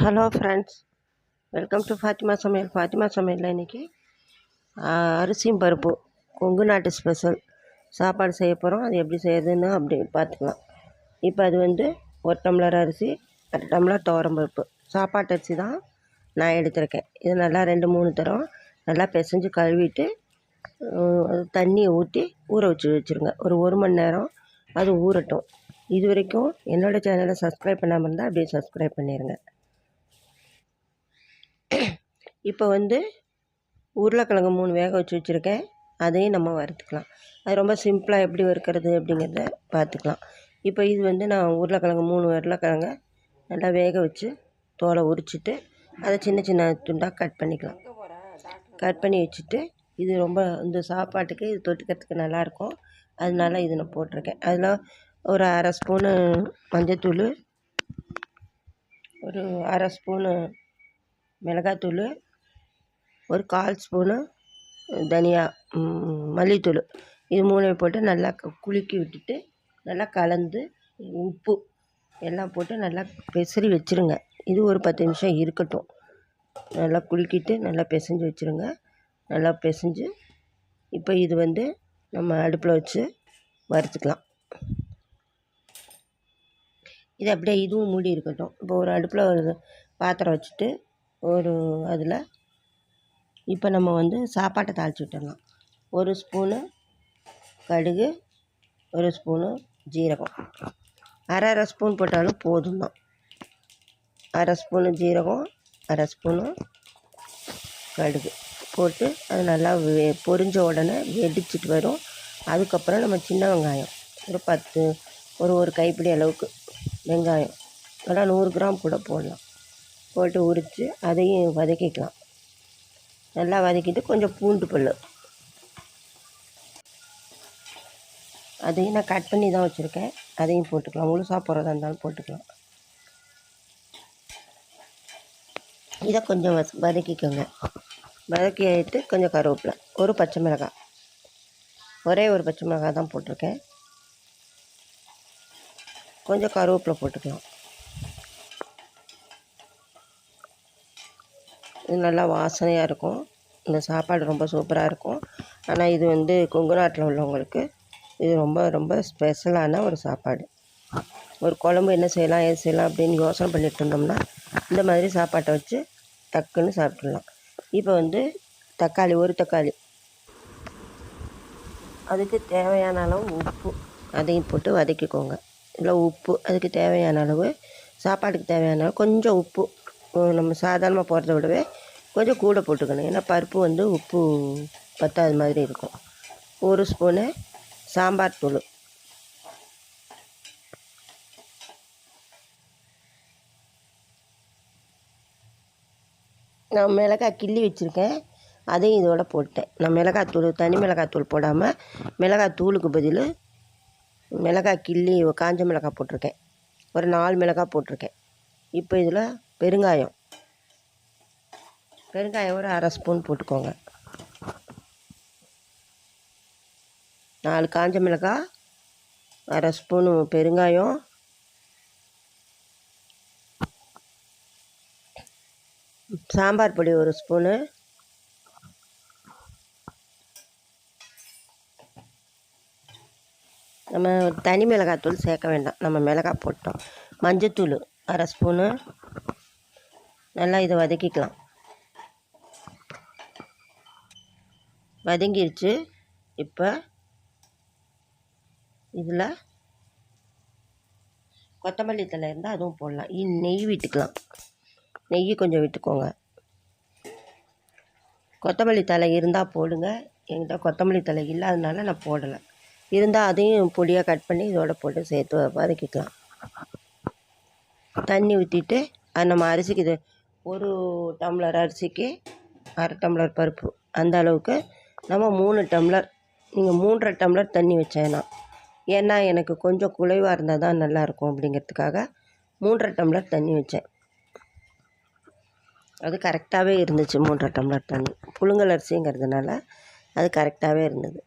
Hello friends welcome to Fathima சமையல் ஃபாத்திமா சமையலில் இன்றைக்கி அரிசியும் பருப்பு கொங்கு நாட்டு ஸ்பெஷல் சாப்பாடு செய்ய போகிறோம் அது எப்படி செய்யறதுன்னு அப்படி பார்த்துக்கலாம். இப்போ அது வந்து ஒரு டம்ளர் அரிசி அரை டம்ளர் துவரம்பருப்பு சாப்பாட்டு அரிசி தான் நான் எடுத்திருக்கேன். இது நல்லா ரெண்டு மூணு தரம் நல்லா பிசைஞ்சு கழுவிட்டு தண்ணியை ஊற்றி ஊற வச்சு வச்சுருங்க. ஒரு ஒரு மணி நேரம் அது ஊறட்டும். இது வரைக்கும் என்னோடய சேனலை சப்ஸ்கிரைப் பண்ணாமல் இருந்தால் அப்படியே சப்ஸ்கிரைப் பண்ணிடுங்க இப்போ வந்து உருளைக்கிழங்கு மூணு வேக வச்சு வச்சுருக்கேன். அதையும் நம்ம வறுத்துக்கலாம். அது ரொம்ப சிம்பிளாக எப்படி வறுக்கிறது அப்படிங்கிறத பார்த்துக்கலாம். இப்போ இது வந்து நான் உருளைக்கிழங்கு மூணு உருளைக்கிழங்க நல்லா வேக வச்சு தோலை உரிச்சிட்டு அதை சின்ன சின்ன துண்டாக கட் பண்ணிக்கலாம். கட் பண்ணி வச்சுட்டு இது ரொம்ப இந்த சாப்பாட்டுக்கு இது தொட்டுக்கிறதுக்கு நல்லாயிருக்கும். அதனால இது நான் போட்டிருக்கேன். அதில் ஒரு அரை ஸ்பூனு மஞ்சத்தூள் ஒரு அரை ஸ்பூனு மிளகாத்தூள் ஒரு கால் ஸ்பூனு தனியா மல்லித்தூள். இது மூணையும் போட்டு நல்லா குலுக்கி விட்டுட்டு நல்லா கலந்து உப்பு எல்லாம் போட்டு நல்லா பெசரி வச்சுருங்க. இது ஒரு பத்து நிமிஷம் இருக்கட்டும். நல்லா குலுக்கிட்டு நல்லா பிசைஞ்சு வச்சுருங்க. நல்லா பிசைஞ்சு இப்போ இது வந்து நம்ம அடுப்பில் வச்சு வறுத்துக்கலாம். இது அப்படியே இதுவும் மூடி இருக்கட்டும். இப்போ ஒரு அடுப்பில் ஒரு பாத்திரம் வச்சுட்டு ஒரு அதில் இப்போ நம்ம வந்து சாப்பாட்டை தாளித்து விட்டுடலாம். ஒரு ஸ்பூனு கடுகு ஒரு ஸ்பூனு ஜீரகம். அரை அரை ஸ்பூன் போட்டாலும் போதும் தான். அரை ஸ்பூனு ஜீரகம் அரை ஸ்பூனு கடுகு போட்டு அது நல்லா வெ பொரிஞ்ச உடனே வெடிச்சிட்டு வரும். அதுக்கப்புறம் நம்ம சின்ன வெங்காயம். ஒரு பத்து ஒரு ஒரு கைப்பிடி அளவுக்கு வெங்காயம். நல்லா நூறு கிராம் கூட போடலாம். போட்டு உரித்து அதையும் வதக்கிக்கலாம். நல்லா வதக்கிட்டு கொஞ்சம் பூண்டு பல் அதையும் நான் கட் பண்ணி தான் வச்சுருக்கேன். அதையும் போட்டுக்கலாம். முழுசாக போகிறதா இருந்தாலும் போட்டுக்கலாம். இதை கொஞ்சம் வச வதக்கிக்கோங்க. வதக்கி ஆகிட்டு கொஞ்சம் கருவேப்பிலை ஒரு பச்சை மிளகாய். ஒரே ஒரு பச்சை மிளகாய் தான் போட்டிருக்கேன். கொஞ்சம் கருவேப்பிலை போட்டுக்கலாம். இது நல்லா வாசனையாக இருக்கும். இந்த சாப்பாடு ரொம்ப சூப்பராக இருக்கும். ஆனால் இது வந்து கொங்கு நாட்டில் உள்ளவங்களுக்கு இது ரொம்ப ரொம்ப ஸ்பெஷலான ஒரு சாப்பாடு. ஒரு குழம்பு என்ன செய்யலாம் எது செய்யலாம் அப்படின்னு யோசனை பண்ணிட்டு இருந்தோம்னா இந்த மாதிரி சாப்பாட்டை வச்சு டக்குன்னு சாப்பிட்றலாம் இப்போ வந்து தக்காளி ஒரு தக்காளி. அதுக்கு தேவையான அளவு உப்பு. அதையும் போட்டு வதக்கிக்கோங்க. இல்லை உப்பு. அதுக்கு தேவையான அளவு சாப்பாட்டுக்கு தேவையான அளவு கொஞ்சம் உப்பு. நம்ம சாதாரணமாக போடுறத விடவே கொஞ்சம் கூட போட்டுக்கணும். ஏன்னா பருப்பு வந்து உப்பு பத்தாத மாதிரி இருக்கும். ஒரு ஸ்பூனு சாம்பார் தூள். நான் மிளகாய் கிள்ளி வச்சுருக்கேன். அதையும் இதோட போட்டேன். நான் மிளகாய் தூள் தனி மிளகாய் தூள் போடாமல் மிளகாய் தூளுக்கு பதில் மிளகாய் கிள்ளி காஞ்ச மிளகாய் போட்டிருக்கேன். ஒரு நாலு மிளகாய் போட்டிருக்கேன். இப்போ இதில் பெருங்காயம். பெருங்காயம் ஒரு அரை ஸ்பூன் போட்டுக்கோங்க. நாலு காஞ்ச மிளகாய் அரை ஸ்பூனு பெருங்காயம். சாம்பார் பொடி ஒரு ஸ்பூனு. நம்ம தனி மிளகாத்தூள் சேர்க்க வேண்டாம். நம்ம மிளகாய் போட்டோம். மஞ்சத்தூள் அரை ஸ்பூனு. நல்லா இதை வதக்கிக்கலாம். வதங்கிருச்சு. இப்போ இதில் கொத்தமல்லி தழை இருந்தால் அதுவும் போடலாம். இ நெய் விட்டுக்கலாம். நெய் கொஞ்சம் விட்டுக்கோங்க. கொத்தமல்லி தழை இருந்தால் போடுங்க. என்கிட்ட கொத்தமல்லி தழை இல்லாதனால நான் போடலை. இருந்தால் அதையும் பொடியாக கட் பண்ணி இதோட போட்டு சேர்த்து வதக்கிக்கலாம். தண்ணி ஊற்றிட்டு அது நம்ம அரிசிக்கு இது ஒரு டம்ளர் அரிசிக்கு அரை டம்ளர் பருப்பு. அந்த அளவுக்கு நம்ம மூணு டம்ளர் நீங்கள் மூன்றரை டம்ளர் தண்ணி வச்சேன்னா ஏன்னா எனக்கு கொஞ்சம் குலைவாக இருந்தால் தான் நல்லாயிருக்கும் அப்படிங்கிறதுக்காக மூன்றரை டம்ளர் தண்ணி வச்சேன். அது கரெக்டாகவே இருந்துச்சு மூன்றரை டம்ளர் தண்ணி. புழுங்கல் அரிசிங்கிறதுனால அது கரெக்டாகவே இருந்தது.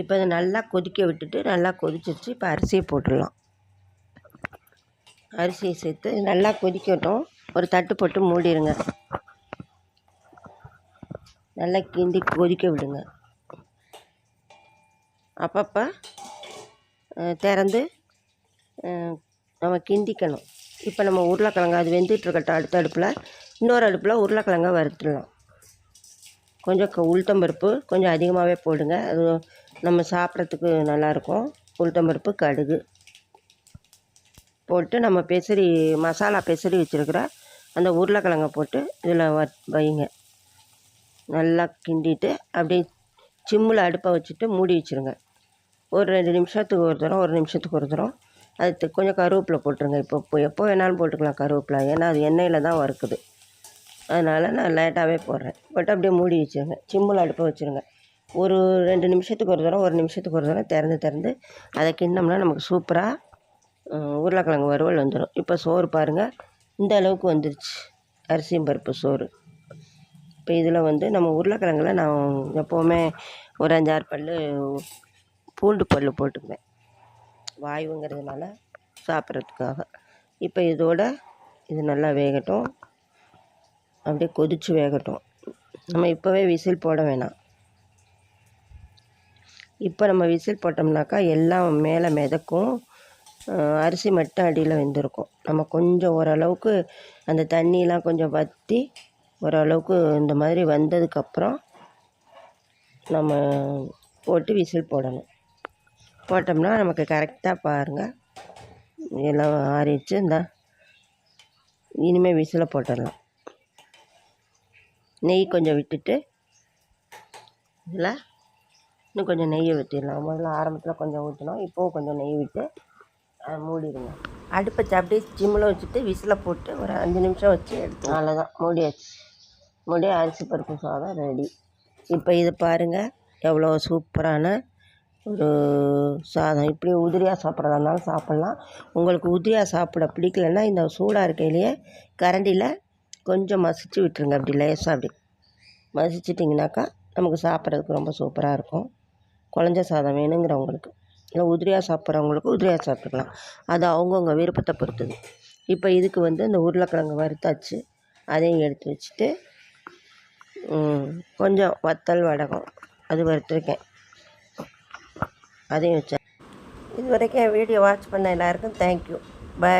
இப்போ இதை நல்லா கொதிக்க விட்டுட்டு நல்லா கொதிச்சிருச்சு. இப்போ அரிசியை போட்டுடலாம். அரிசியை சேர்த்து நல்லா கொதிக்கட்டும். ஒரு தட்டு போட்டு மூடிடுங்க. நல்லா கிண்டி கொதிக்க விடுங்க. அப்பப்போ திறந்து நம்ம கிண்டிக்கணும். இப்போ நம்ம உருளைக்கிழங்கு அது வெந்துட்டுருக்கட்டும் அடுத்த அடுப்பில். இன்னொரு அடுப்பில் உருளைக்கிழங்க வறுத்துடலாம். கொஞ்சம் க- உளுத்தம்பருப்பு கொஞ்சம் அதிகமாகவே போடுங்க. அது நம்ம சாப்பிட்றதுக்கு நல்லாயிருக்கும். உளுத்தம்பருப்பு கடுகு. போட்டு நம்ம பெசரி மசாலா பெசரி வச்சுருக்கிற அந்த உருளைக்கிழங்க போட்டு இதில் வ வைங்க. நல்லா கிண்டிட்டு அப்படியே சிம்மில் அடுப்பை வச்சுட்டு மூடி வச்சுருங்க. ஒரு ரெண்டு நிமிஷத்துக்கு ஒரு தரம் ஒரு நிமிஷத்துக்கு ஒரு தரம் அது கொஞ்சம் கருவேப்பிலை போட்டுருங்க. இப்போ இப்போ எப்போ வேணாலும் போட்டுக்கலாம் கருவேப்பிலை. ஏன்னா அது எண்ணெயில் தான் வறுக்குது. அதனால் நான் லேட்டாகவே போடுறேன். போட்டு அப்படியே மூடி வச்சுருங்க. சிம்மில் அடுப்பை வச்சுருங்க. ஒரு ரெண்டு நிமிஷத்துக்கு ஒரு தரம் ஒரு நிமிஷத்துக்கு ஒரு தரம் திறந்து திறந்து அதை கிண்டோம்னா நமக்கு சூப்பராக உருளைக்கிழங்கு வறுவல் வந்துடும் இப்போ சோறு பாருங்கள் இந்த அளவுக்கு வந்துருச்சு. அரிசியும் பருப்பு சோறு. இப்போ இதில் வந்து நம்ம உருளைக்கிழங்குல நான் எப்போவுமே ஒரு அஞ்சாறு பல் பூண்டு பல் போட்டுக்குவேன். வாயுங்கிறதுனால சாப்பிட்றதுக்காக. இப்போ இதோட இது நல்லா வேகட்டும். அப்படியே கொதித்து வேகட்டும். நம்ம இப்போவே விசில் போட வேணாம். இப்போ நம்ம விசில் போட்டோம்னாக்கா எல்லாம் மேலே மிதக்கும். அரிசி மட்டும் அடியில் வெந்திருக்கும். நம்ம கொஞ்சம் ஓரளவுக்கு அந்த தண்ணியெலாம் கொஞ்சம் வற்றி ஓரளவுக்கு இந்த மாதிரி வந்ததுக்கப்புறம் நம்ம போட்டு விசில் போடணும். போட்டோம்னா நமக்கு கரெக்டாக பாருங்கள் எல்லாம் ஆறிச்சு இந்த இனிமேல் விசில போட்டுடலாம். நெய் கொஞ்சம் விட்டுட்டு இதில் இன்னும் கொஞ்சம் நெய்யை ஊற்றிடலாம் முதல்ல ஆரம்பத்தில் கொஞ்சம் ஊற்றினோம் இப்போவும் கொஞ்சம் நெய் விட்டு மூடிடுங்க. அடுப்பை அப்படியே சிம்மில் வச்சுட்டு விசில் போட்டு ஒரு அஞ்சு நிமிஷம் வச்சு எடுத்து அவ்வளோதான். மூடியாச்சு. மூடி அரிசி பருப்பு சாதம் ரெடி. இப்போ இது பாருங்கள் எவ்வளோ சூப்பரான ஒரு சாதம். இப்படி உதிரியாக சாப்பிட்றதா இருந்தாலும் சாப்பிட்லாம். உங்களுக்கு உதிரியாக சாப்பிட பிடிக்கலன்னா இந்த சூடாக இருக்கையிலேயே கரண்டியில் கொஞ்சம் மசிச்சு விட்டுருங்க. அப்படி லேசாக அப்படி மசிச்சிட்டிங்கனாக்கா நமக்கு சாப்பிட்றதுக்கு ரொம்ப சூப்பராக இருக்கும். குழஞ்ச சாதம் வேணுங்கிறவங்களுக்கு. இல்லை உதிரியாக சாப்பிட்றவங்களுக்கு உதிரியாக சாப்பிட்டுக்கலாம். அது அவங்கவுங்க விருப்பத்தை பொறுத்தது. இப்போ இதுக்கு வந்து இந்த உருளைக்கிழங்கு வறுத்தாச்சு. அதையும் எடுத்து வச்சுட்டு கொஞ்சம் வத்தல் வடகம் அது வறுத்துருக்கேன். அதையும் வச்சேன் இது வரைக்கும் என் வீடியோ வாட்ச் பண்ண எல்லாருக்கும் தேங்க்யூ பை